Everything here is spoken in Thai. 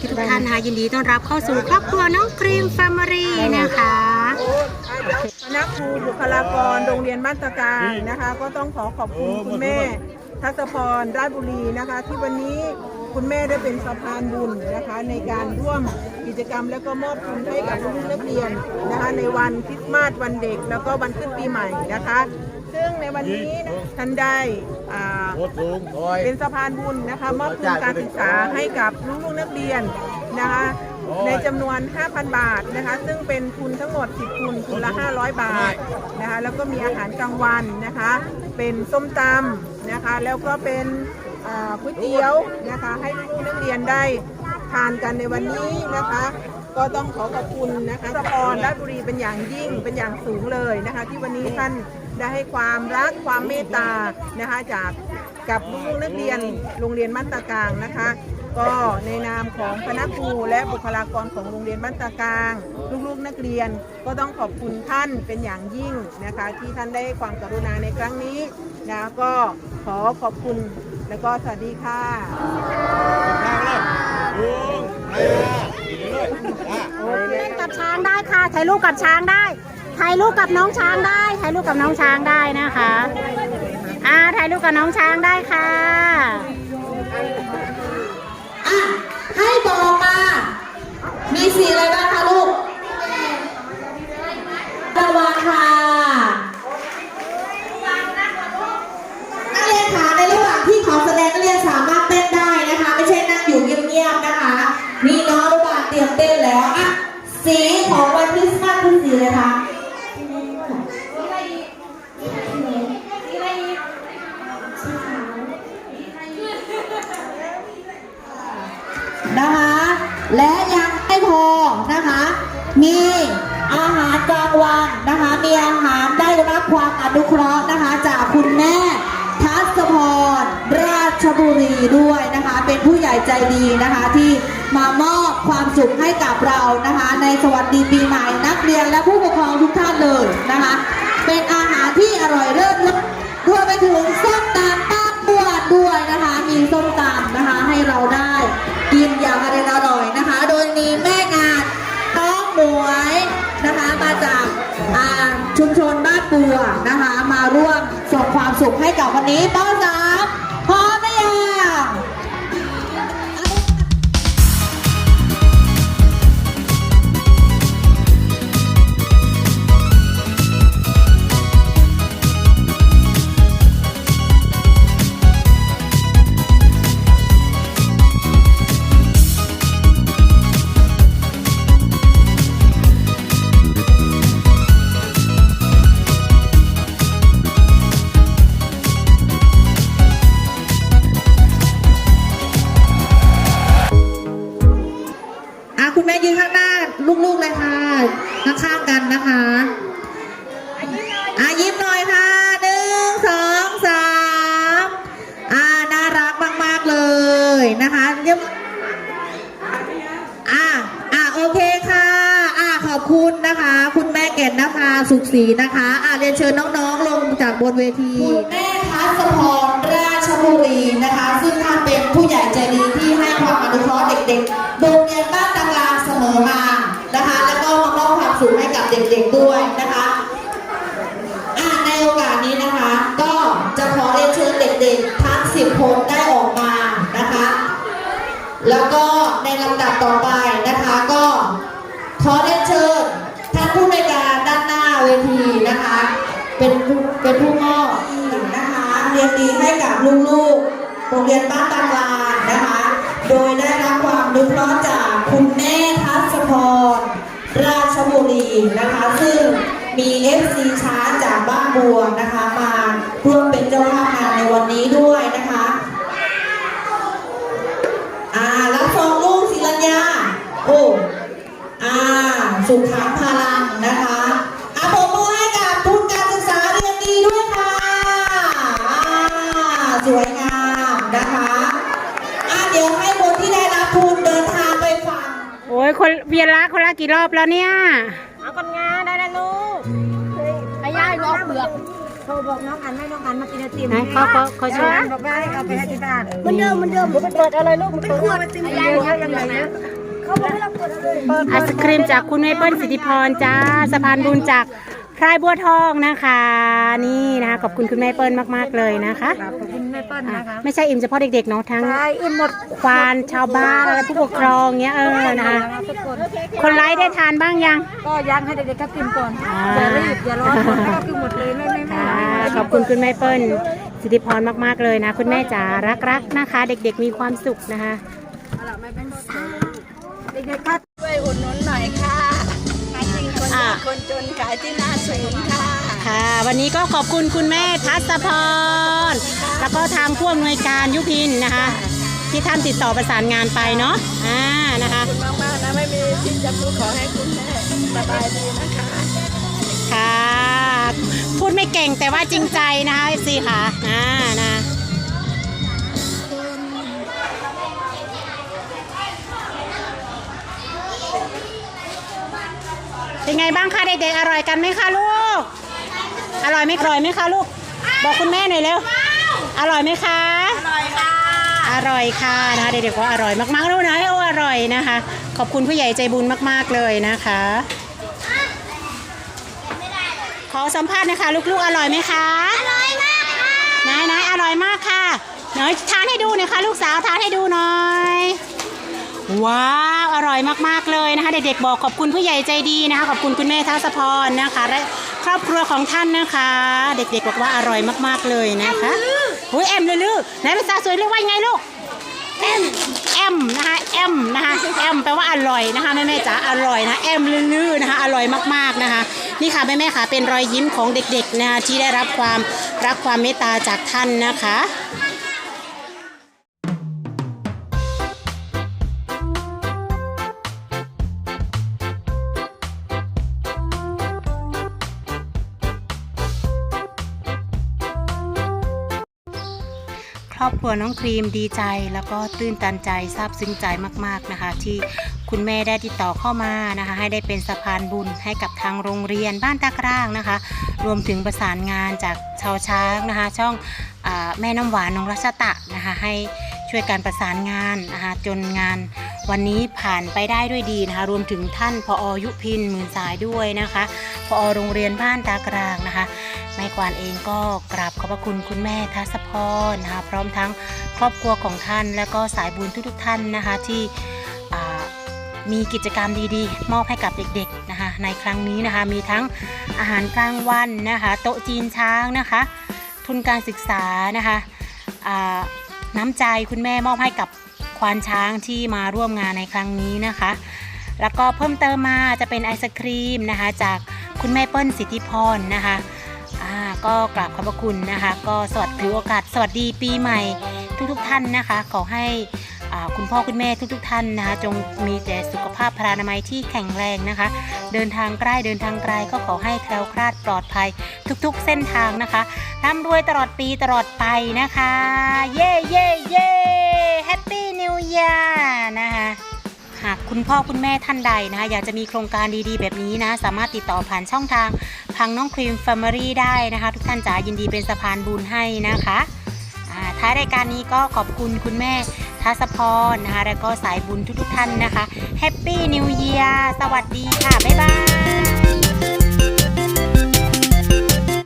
ทุกท่านนะคะยินดีต้อนรับเข้าสู่ครอบครัวน้องครีมแฟมิลี่นะคะคณะครูบุคลากรโรงเรียนบ้านตะการนะคะ ก็ต้องขอขอบคุณคุณแม่ทัศพรราชบุรีนะคะ ที่วันนี้คุณแม่ได้เป็นสะพานบุญนะคะ ในการร่วมกิจกรรมแล้วก็มอบทุนให้กับลูกนักเรียนนะคะ ในวันคริสต์มาสวันเด็ก แล้วก็วันขึ้นปีใหม่นะคะ ซึ่งในวันนี้ท่านได้อ่าโคตรสูงคอยเป็นสะพานบุญนะคะมอบทุนการศึกษาให้กับลูกๆนักเรียนนะคะในจำนวน 5,000 บาทนะคะ ซึ่งเป็นทุนทั้งหมด 10 ทุนทุนละ 500 บาทนะคะ แล้วก็มีอาหารกลางวันนะคะ เป็นส้มตำนะคะ แล้วก็เป็นอ่าก๋วยเตี๋ยวนะคะ ให้ลูกๆนักเรียนได้ทานกันในวันนี้นะคะ ก็ต้องขอขอบคุณนะคะสปอนราชบุรีเป็นอย่างยิ่งเป็นอย่างสูงเลยนะคะ ที่วันนี้ท่าน ได้ให้ความรักความเมตตานะคะจากกับลูกๆนักเรียนโรงเรียนบ้านตากลางนะคะ ก็ในนามของคณะครูและบุคลากรของโรงเรียนบ้านตากลาง ลูกๆนักเรียนก็ต้องขอบคุณท่านเป็นอย่างยิ่งนะคะ ที่ท่านได้ให้ความกรุณาในครั้งนี้นะก็ขอขอบคุณแล้วก็สวัสดีค่ะลุงไปละเลยอะเล่นกับช้างได้ค่ะถ่ายรูปกับช้างได้ ถ่ายรูปกับน้องช้างได้ ถ่ายรูปกับน้องช้างได้นะคะ อ่า ถ่ายรูปกับน้องช้างได้ค่ะ นุเคราะห์นะคะ จากคุณแม่ทัศพรราชบุรีด้วยนะคะ เป็นผู้ใหญ่ใจดีนะคะที่มามอบความสุขให้กับเรานะคะ ในสวัสดีปีใหม่นักเรียนและผู้ปกครองทุกท่านเลยนะคะ เป็นอาหารที่อร่อยเลิศรสรวมไปถึงส้มตำป้าปวดด้วยนะคะ มีส้มตำนะคะให้เราได้กินอย่างอร่อย นบ้านปัวนะคะ มาร่วมส่งความสุขให้กับวันนี้ป้อนรับ ยิ้มอะอะโอเคค่ะ อะขอบคุณนะคะ คุณแม่เก่นนะคะ สุขศรีนะคะ อะเรียนเชิญน้องๆลงจากบนเวที คุณแม่ทัศพรราชบุรีนะคะ ซึ่งท่านเป็นผู้ใหญ่ใจดีที่ให้ความอนุเคราะห์เด็กๆโรงเรียนบ้านตังลางเสมอมานะคะ แล้วก็มามอบความสุขให้กับเด็กๆด้วยนะคะ เป็นผู้เป็นผู้มอบนะคะเรียนดีให้กับลูกๆโรงเรียนบ้านตาลานนะคะ โดยได้รับความนุเคราะห์จากคุณแม่ทัศพรราชบุรีนะคะ ซึ่งมีเอฟซีช้างจากบ้านบัวนะคะ มาร่วมเป็นเจ้าภาพงานในวันนี้ด้วย กี่รอบแล้วเนี่ย เอากันงานได้แล้วลูกไอ้ย่าอยู่เอาเปลือกเขาบอกน้องอันให้น้องอันมากินไอติมไหนเขาเขาเขาชวนบอกได้เอาไปให้ที่บ้านมันเดิมมันเดิมไปเปิดอะไรลูกมันเปิดขวดไอติมยังไงยังไงนะเขาบอกให้เราเปิดเลยไอศครีมจากคุณเมเปิลสิทธิพรจ้าสะพานบุญจาก พรายบัวทองนะคะ นี่นะคะขอบคุณคุณแม่เปิ้ลมากๆเลยนะคะขอบคุณแม่เปิ้ลอะนะคะไม่ใช่อิ่มเฉพาะเด็กๆเนาะทั้งใช่อิ่มหมดควานชาวบ้านอะไรผู้ปกครองเงี้ยเออนะคะทุกคนคนไลฟ์ได้ทานบ้างยัง ก็ยังให้เด็กๆเขากินก่อนอ่าอย่ารีบอย่ารอหมดแล้วก็คือหมดเลยไม่ไม่ไม่ค่ะขอบคุณคุณแม่เปิ้ลสิทธิพรมากๆเลยนะ คุณแม่จ๋ารักๆนะคะ เด็กๆมีความสุขนะคะเด็กๆก็ช่ จนขายที่หน้าศูนย์ค่ะ ค่ะ วันนี้ก็ขอบคุณคุณแม่ทัศพร แล้วก็ทางผู้อำนวยการยุพินนะคะ ที่ท่านติดต่อประสานงานไปเนาะ อ่า นะคะ ขอบคุณมากๆนะไม่มีที่จะพูดขอให้คุณแม่สบายดีนะคะค่ะ พูดไม่เก่งแต่ว่าจริงใจนะคะเอฟซีค่ะ อ่า นะ ไงบ้างคะเด็กๆอร่อยกันไหมคะลูก อร่อยไหมอร่อยไหมคะลูก บอกคุณแม่หน่อยเร็ว อร่อยไหมคะ อร่อยค่ะ อร่อยค่ะนะคะเด็กๆก็อร่อยมากๆแล้วนะโอ้อร่อยนะคะ ขอบคุณผู้ใหญ่ใจบุญมากๆเลยนะคะ ขอสัมภาษณ์หนะคะลูกๆอร่อยไหมคะ อร่อยมากค่ะนายนายอร่อยมากค่ะหน่อยทานให้ดูหน่อยค่ะลูกสาวทานให้ดูหน่อย ว้าวอร่อยมากๆเลยนะคะเด็กๆบอกขอบคุณผู้ใหญ่ใจดีนะคะขอบคุณคุณแม่ทัศพรนะคะและครอบครัวของท่านนะคะ เด็กๆบอกว่าอร่อยมากๆเลยนะคะหุ้ยแอมลือๆไหนภาษาสวยเรียกว่าไงลูกแอมแอมนะคะแอมนะคะแอมแปลว่าอร่อยนะคะแม่แม่ๆจ๋าอร่อยนะแอมลื่อๆนะคะอร่อยมากๆนะคะนี่ค่ะแม่แม่ค่ะเป็นรอยยิ้มของเด็กๆนะคะที่ได้รับความรักความเมตตาจากท่านนะคะ วน้องครีมดีใจแล้วก็ตื้นตันใจซาบซึ้งใจมากๆนะคะ ที่คุณแม่ได้ติดต่อเข้ามานะคะ ให้ได้เป็นสะพานบุญให้กับทางโรงเรียนบ้านตากร้างนะคะ รวมถึงประสานงานจากชาวช้างนะคะ ช่องอแม่น้ำหวานน้องรัชตะนะคะ ให้ช่วยการประสานงานนะคะจนงาน วันนี้ผ่านไปได้ด้วยดีนะคะ รวมถึงท่านพออยุพินหมื่นสายด้วยนะคะพอโรงเรียนบ้านตากรางนะคะแม่กวานเองก็กราบขอบพระคุณคุณแม่ทัศพรนะคะ พร้อมทั้งครอบครัวของท่าน และก็สายบุญทุกๆท่านนะคะที่มีกิจกรรมดีๆ มอบให้กับเด็กๆนะคะ ในครั้งนี้นะคะมีทั้งอาหารกลางวันนะคะ โต๊ะจีนช้างนะคะ ทุนการศึกษานะคะน้ำใจคุณแม่มอบให้กับ ควานช้างที่มาร่วมงานในครั้งนี้นะคะ แล้วก็เพิ่มเติมมาจะเป็นไอศครีมนะคะ จากคุณแม่เปิ้ลสิทธิพรนะคะอ่าก็กราบขอบพระคุณนะคะ ก็สวัสดีโอกาส สวัสดีปีใหม่ทุกๆทท่านนะคะ ขอให้อ่าคุณพ่อคุณแม่ทุกๆทท่านนะคะ จงมีแต่สุขภาพพรานามัยที่แข็งแรงนะคะ เดินทางใกล้เดินทางไกลก็ขอให้แคล้วคลาดปลอดภัยทุกๆเส้นทางนะคะร่ำรวยตลอดปีตลอดไปนะคะ เย่เย่เย่แฮปปี้ นิว e a ร์นะคะหากคุณพ่อคุณแม่ท่านใดนะคะอยากจะมีโครงการดีๆ แบบนี้นะ สามารถติดต่อผ่านช่องทางพังน้องครีม Family ได้นะคะ ทุกท่านจ๋ายินดีเป็นสะพานบุญให้นะคะท้ายรายการนี้ก็ขอบคุณคุณแม่ทัศพรนะคะ แล้วก็สายบุญทุกๆท่านนะคะ Happy New Year สวัสดีค่ะ บ๊ายบาย